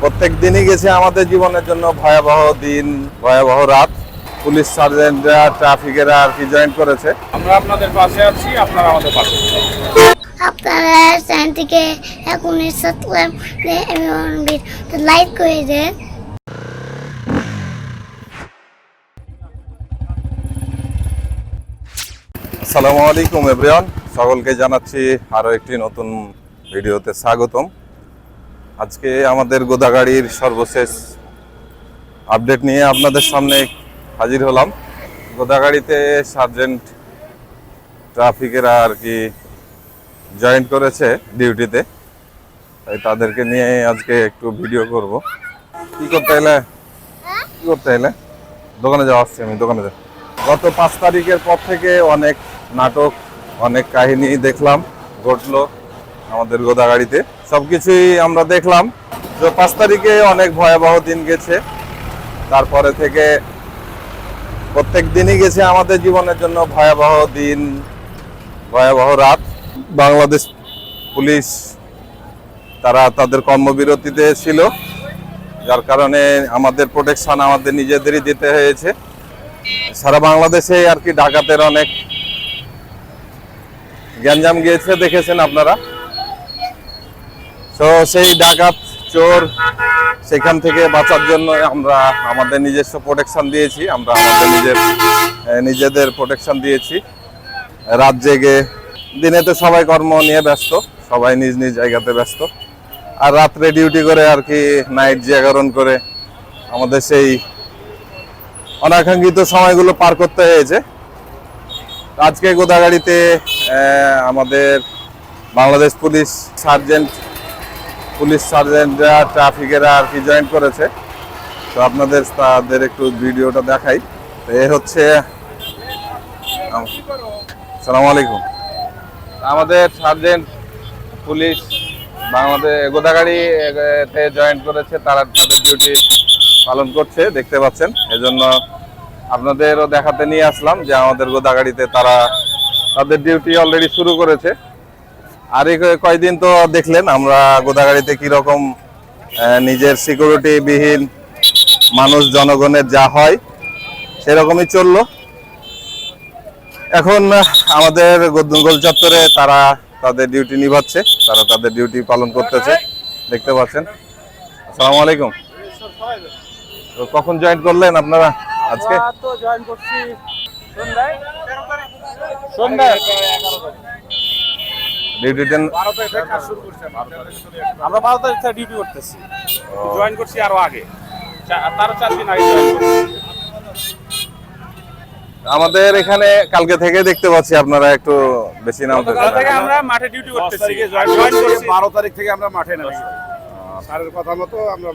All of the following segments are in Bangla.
প্রত্যেক দিনই গেছে আমাদের জীবনের জন্য ভয়াবহ দিন ভয়াবহ রাত। পুলিশ সার্জেন্টরা ট্রাফিকেরা আর কি জয়েন করেছে। আমরা আপনাদের পাশে আছি আপনারা আমাদের পাশে আপনারা চ্যানেলটিকে এখনই সাবস্ক্রাইব লাইক করে দেন। আসসালামু আলাইকুম এভরিওয়ান সকলকে জানাচ্ছি আরও একটি নতুন ভিডিওতে স্বাগতম। আজকে আমাদের গোদাগাড়ির সর্বশেষ আপডেট নিয়ে আপনাদের সামনে হাজির হলাম। গোদাগাড়িতে সার্জেন্ট ট্রাফিকেরা আর কি জয়েন করেছে ডিউটিতে, তাই তাদেরকে নিয়ে আজকে একটু ভিডিও করব। কি করতে এলে? কি করতে এলে? দোকানে যাওয়া আসছি আমি, দোকানে যাই গত পাঁচ তারিখের পর থেকে অনেক নাটক, অনেক কাহিনী দেখলাম, ঘটলো আমাদের গোদাগাড়িতে। সবকিছুই আমরা দেখলাম। তো পাঁচ তারিখে অনেক ভয়াবহ দিন গেছে। তারপরে থেকে প্রত্যেক দিনই গেছে আমাদের জীবনের জন্য ভয়াবহ দিন, ভয়াবহ রাত। বাংলাদেশ পুলিশ, তারা তাদের কর্মবিরতিতে ছিল। যার কারণে আমাদের প্রোটেকশন আমাদের নিজেদেরই দিতে হয়েছে। সারা বাংলাদেশে আর কি ডাকাতের অনেক গ্যাঞ্জাম গিয়েছে, দেখেছেন আপনারা? তো সেই ডাকাত চোর সেখান থেকে বাঁচার জন্য আমরা আমাদের নিজস্ব প্রোটেকশন দিয়েছি, আমরা আমাদের নিজের নিজেদের প্রোটেকশন দিয়েছি। রাত জেগে, দিনে তো সবাই কর্ম নিয়ে ব্যস্ত, সবাই নিজ নিজ জায়গাতে ব্যস্ত। আর রাত্রে ডিউটি করে আর কি নাইট জাগরণ করে আমাদের সেই অনাকাঙ্ক্ষিত সময়গুলো পার করতে হয়েছে। আজকে গোদাগাড়িতে আমাদের বাংলাদেশ পুলিশ সার্জেন্ট পুলিশ সার্জেন্টরা, ট্রাফিকেরা আর কি জয়েন করেছে। তো আপনাদের তাদের একটু ভিডিওটা দেখাই। এ হচ্ছে সালাম আলাইকুম। আমাদের সার্জেন্ট পুলিশ বাংলাদেশ, গোদাগাড়ি তে জয়েন করেছে। তারা তাদের ডিউটি পালন করছে, দেখতে পাচ্ছেন। এজন্য আপনাদেরও দেখাতে নিয়ে আসলাম যে আমাদের গোদাগাড়িতে তারা তাদের ডিউটি অলরেডি শুরু করেছে। আর এই কয়- কয়দিন তো দেখলেন আমরা গোদাগাড়িতে কীরকম নিজের সিকিউরিটি বিহীন মানুষ জনগণের যা হয়, সেরকমই চলল। এখন আমাদের গোল চত্বরে তারা তাদের ডিউটি নিভাচ্ছে, তারা তাদের ডিউটি পালন করতেছে, দেখতে পাচ্ছেন। আসসালামু আলাইকুম। কখন জয়েন করলেন আপনারা আজকে? সন্ধ্যায়। সন্ধ্যায়? ডিউটি দেন বারো তারিখ কাজ শুরু করছি আমরা বারো তারিখ থেকে ডিউটি করতেছি। জয়েন করছি আরও আগে। তারও চার দিন আগে আমাদের এখানে কালকে থেকে দেখতে পাচ্ছি আপনারা একটু বেশি নামতে থেকে আমরা মাঠে ডিউটি করতেছি। জয়েন করছি। বারো তারিখ থেকে আমরা মাঠে নামছি স্যারের কথা মতো আমরা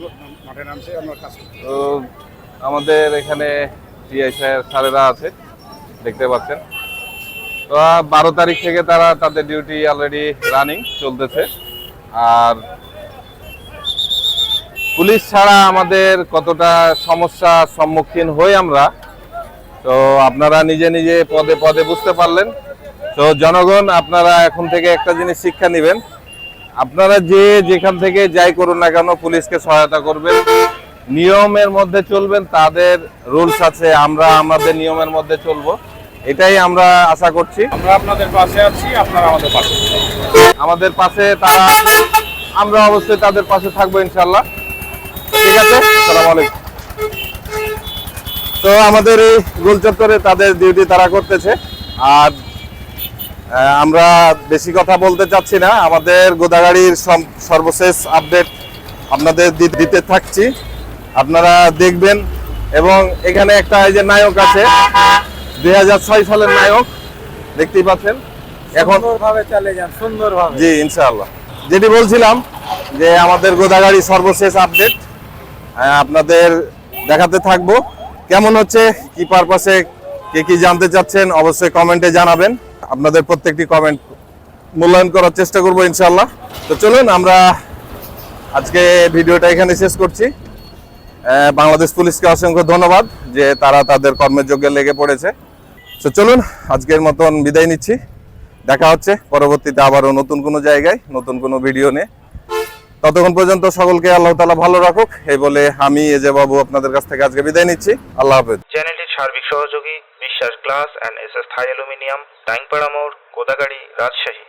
মাঠে নামছি আমরা কাজ তো আমাদের এখানে টিআই স্যার স্যারেরা আছে দেখতে পাচ্ছেন। বারো তারিখ থেকে তারা তাদের ডিউটি অলরেডি রানিং চলতেছে। আর পুলিশ ছাড়া আমাদের কতটা সমস্যার সম্মুখীন হই আমরা, তো আপনারা নিজে নিজে পদে পদে বুঝতে পারলেন। তো জনগণ, আপনারা এখন থেকে একটা জিনিস শিক্ষা নেবেন। আপনারা যে যেখান থেকে যাই করুন না কেন পুলিশকে সহায়তা করবেন। নিয়মের মধ্যে চলবেন, তাদের রুলস আছে, আমরা আমাদের নিয়মের মধ্যে চলবো। এটাই আমরা আশা করছি। আমরা আপনাদের পাশে আছি আপনারা আমাদের পাশে আমাদের পাশে তারা আমরা অবশ্যই তাদের পাশে থাকব ইনশাল্লাহ ঠিক আছে? সালাম আলাইকুম। তো আমাদের এই গোল চত্বরে তাদের ডিউটি তারা করতেছে। আর আমরা বেশি কথা বলতে চাচ্ছি না। আমাদের গোদাগাড়ির সর্বশেষ আপডেট আপনাদের দিতে থাকছি। আপনারা দেখবেন এবং এখানে একটা এই যে নায়ক আছে দুই হাজার ছয় সালের নায়ক দেখতেই পাচ্ছেন। এখন চালিয়ে যান সুন্দরভাবে। জি ইনশাআল্লাহ। যেটি বলছিলাম যে আমাদের গোদাগাড়ি সর্বশেষ আপডেট আপনাদের দেখাতে থাকব। কেমন হচ্ছে কি পারপাসে কে কি জানতে চাচ্ছেন অবশ্যই কমেন্টে জানাবেন। আপনাদের প্রত্যেকটি কমেন্ট মূল্যায়ন করার চেষ্টা করব ইনশাআল্লাহ। তো চলুন আমরা আজকে ভিডিওটা এখানে শেষ করছি। বাংলাদেশ পুলিশকে অসংখ্য ধন্যবাদ যে তারা তাদের কর্মের যোগ্যে লেগে পড়েছে। তো চলুন, আজকের মতন বিদায় নিচ্ছি। দেখা হচ্ছে, পরবর্তীতে আবারও নতুন কোনো জায়গায়, নতুন কোনো ভিডিও নিয়ে। ততক্ষণ পর্যন্ত সকলকে আল্লাহ তালা ভালো রাখুক, এই বলে আমি এজে বাবু আপনাদের কাছ থেকে আজকে বিদায় নিচ্ছি। আল্লাহ হাফেজ। চ্যানেলটির সার্বিক সহযোগী, Biswas glass and S S Thai aluminium Taingpara মোড়, কোদাগাড়ি, রাজশাহী।